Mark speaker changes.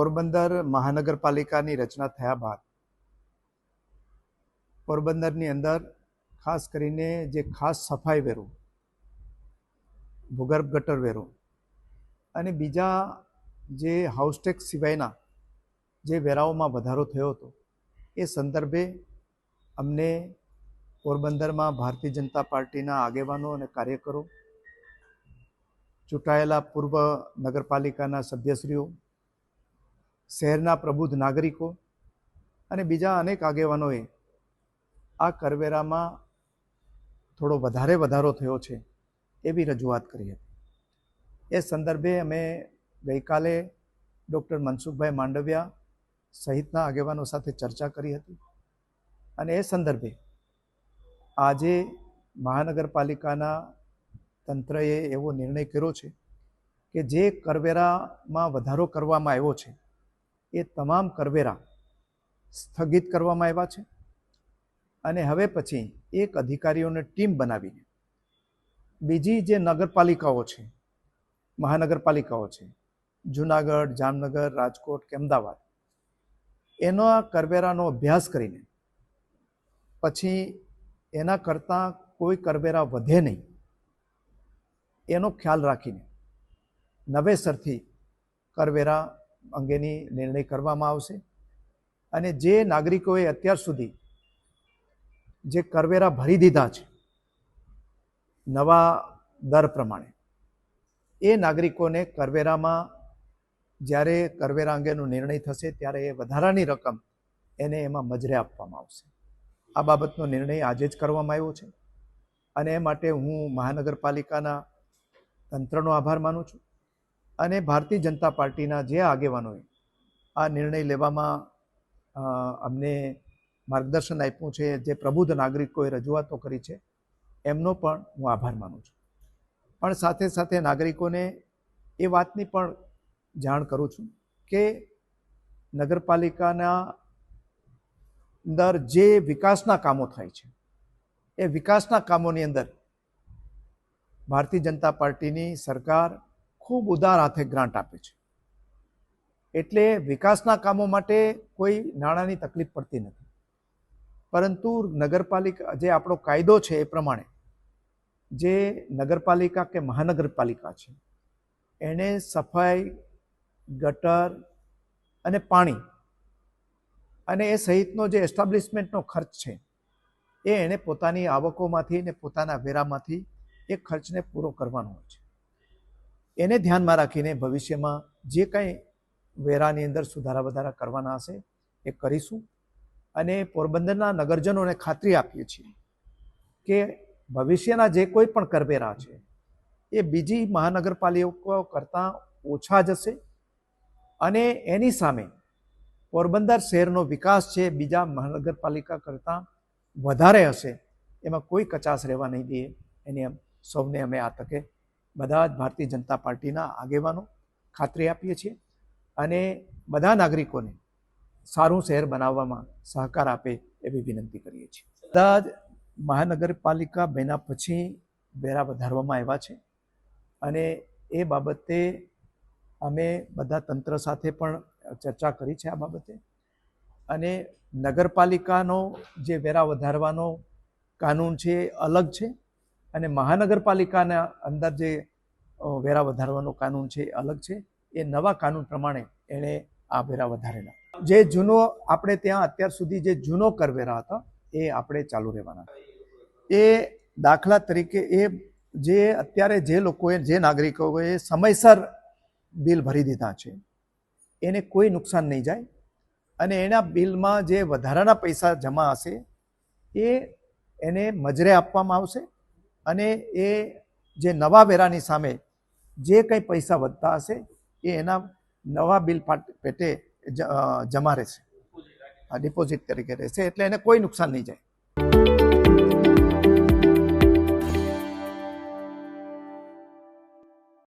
Speaker 1: પોરબંદર મહાનગરપાલિકાની રચના થયા બાદ પોરબંદરની અંદર ખાસ કરીને જે ખાસ સફાઈ વેરો, ભૂગર્ભ ગટર વેરો અને બીજા જે હાઉસટેક્સ સિવાયના જે વેરાઓમાં વધારો થયો હતો, એ સંદર્ભે અમને પોરબંદરમાં ભારતીય જનતા પાર્ટીના આગેવાનો અને કાર્યકરો, ચૂંટાયેલા પૂર્વ નગરપાલિકાના સભ્યશ્રીઓ શહેરના પ્રબુદ્ધ નાગરિકો અને બીજા અનેક આગેવાનોએ આ કરવેરામાં થોડો વધારે વધારો થયો છે એવી રજૂઆત કરી હતી. એ સંદર્ભે અમે ગઈકાલે ડૉક્ટર મનસુખભાઈ માંડવિયા સહિતના આગેવાનો સાથે ચર્ચા કરી હતી અને એ સંદર્ભે આજે મહાનગરપાલિકાના તંત્રએ એવો નિર્ણય કર્યો છે કે જે કરવેરામાં વધારો કરવામાં આવ્યો છે એ તમામ કરવેરા સ્થગિત કરવામાં આવ્યા છે. અને હવે પછી એક અધિકારીઓને ટીમ બનાવીને બીજી જે નગરપાલિકાઓ છે, મહાનગરપાલિકાઓ છે, જુનાગઢ, જામનગર, રાજકોટ કે અમદાવાદ, એનો આ કરવેરાનો અભ્યાસ કરીને પછી એના કરતાં કોઈ કરવેરા વધે નહીં, એનો ખ્યાલ રાખીને નવેસરથી કરવેરા અંગેની નિર્ણય કરવામાં આવશે. અને જે નાગરિકોએ અત્યાર સુધી જે કરવેરા ભરી દીધા છે, નવા દર પ્રમાણે, એ નાગરિકોને કરવેરામાં જ્યારે કરવેરા અંગેનો નિર્ણય થશે ત્યારે એ વધારાની રકમ એને એમાં મજરે આપવામાં આવશે. આ બાબતનો નિર્ણય આજે જ કરવામાં આવ્યો છે. અને એ માટે હું મહાનગરપાલિકાના તંત્રનો આભાર માનું છું. અને ભારતીય જનતા પાર્ટીના જે આગેવાનોએ આ નિર્ણય લેવામાં અમને માર્ગદર્શન આપ્યું છે, જે પ્રબુદ્ધ નાગરિકોએ રજૂઆતો કરી છે, એમનો પણ હું આભાર માનું છું. પણ સાથે સાથે નાગરિકોને એ વાતની પણ જાણ કરું છું કે નગરપાલિકાના અંદર જે વિકાસના કામો થાય છે, એ વિકાસના કામોની અંદર ભારતીય જનતા પાર્ટીની સરકાર ખૂબ ઉદાર હાથે ગ્રાન્ટ આપે છે. એટલે વિકાસના કામો માટે કોઈ નાણાંની તકલીફ પડતી નથી. પરંતુ નગરપાલિકા, જે આપણો કાયદો છે એ પ્રમાણે, જે નગરપાલિકા કે મહાનગરપાલિકા છે એણે સફાઈ, ગટર અને પાણી અને એ સહિતનો જે એસ્ટાબ્લિશમેન્ટનો ખર્ચ છે, એ એણે પોતાની આવકોમાંથી ને પોતાના વેરામાંથી એ ખર્ચને પૂરો કરવાનો હોય છે. એને ધ્યાનમાં રાખીને ભવિષ્યમાં જે કંઈ વેરાની અંદર સુધારા વધારા કરવાના હશે, એ કરીશું. અને પોરબંદરના નગરજનોને ખાતરી આપીએ છીએ કે ભવિષ્યના જે કોઈ પણ કરવેરા છે, એ બીજી મહાનગરપાલિકાઓ કરતાં ઓછા જશે અને એની સામે પોરબંદર શહેરનો વિકાસ છે, બીજા મહાનગરપાલિકા કરતાં વધારે હશે, એમાં કોઈ કચાશ રહેવા નહીં દઈએ. એની સૌને અમે આ તકે બધા જ ભારતીય જનતા પાર્ટીના આગેવાનો ખાતરી આપીએ છીએ અને બધા નાગરિકોને સારું શહેર બનાવવામાં સહકાર આપે એવી વિનંતી કરીએ છીએ. બધા જ મહાનગરપાલિકા બન્યા પછી વેરા વધારવામાં આવ્યા છે અને એ બાબતે અમે બધા તંત્ર સાથે પણ ચર્ચા કરી છે આ બાબતે અને નગરપાલિકાનો જે વેરા વધારવાનો કાનૂન છે એ અલગ છે. અને મહાનગરપાલિકાના અંદર જે વેરા વધારવાનો કાનૂન છે એ અલગ છે. એ નવા કાનૂન પ્રમાણે એણે આ વેરા વધારેલા. જે જૂનો, આપણે ત્યાં અત્યાર સુધી જે જૂનો કરવેરા હતા, એ આપણે ચાલુ રહેવાના. એ દાખલા તરીકે એ જે અત્યારે જે લોકોએ, જે નાગરિકોએ સમયસર બિલ ભરી દીધા છે, એને કોઈ નુકસાન નહીં જાય. અને એના બિલમાં જે વધારાના પૈસા જમા હશે, એ એને મજરે આપવામાં આવશે. અને એ જે નવા વેરાની સામે જે કંઈ પૈસા વધતા હશે, એ એના નવા બિલ પાટ- જમા રહેશે. ડિપોઝિટ તરીકે રહેશે, એટલે એને કોઈ નુકસાન નહીં જાય.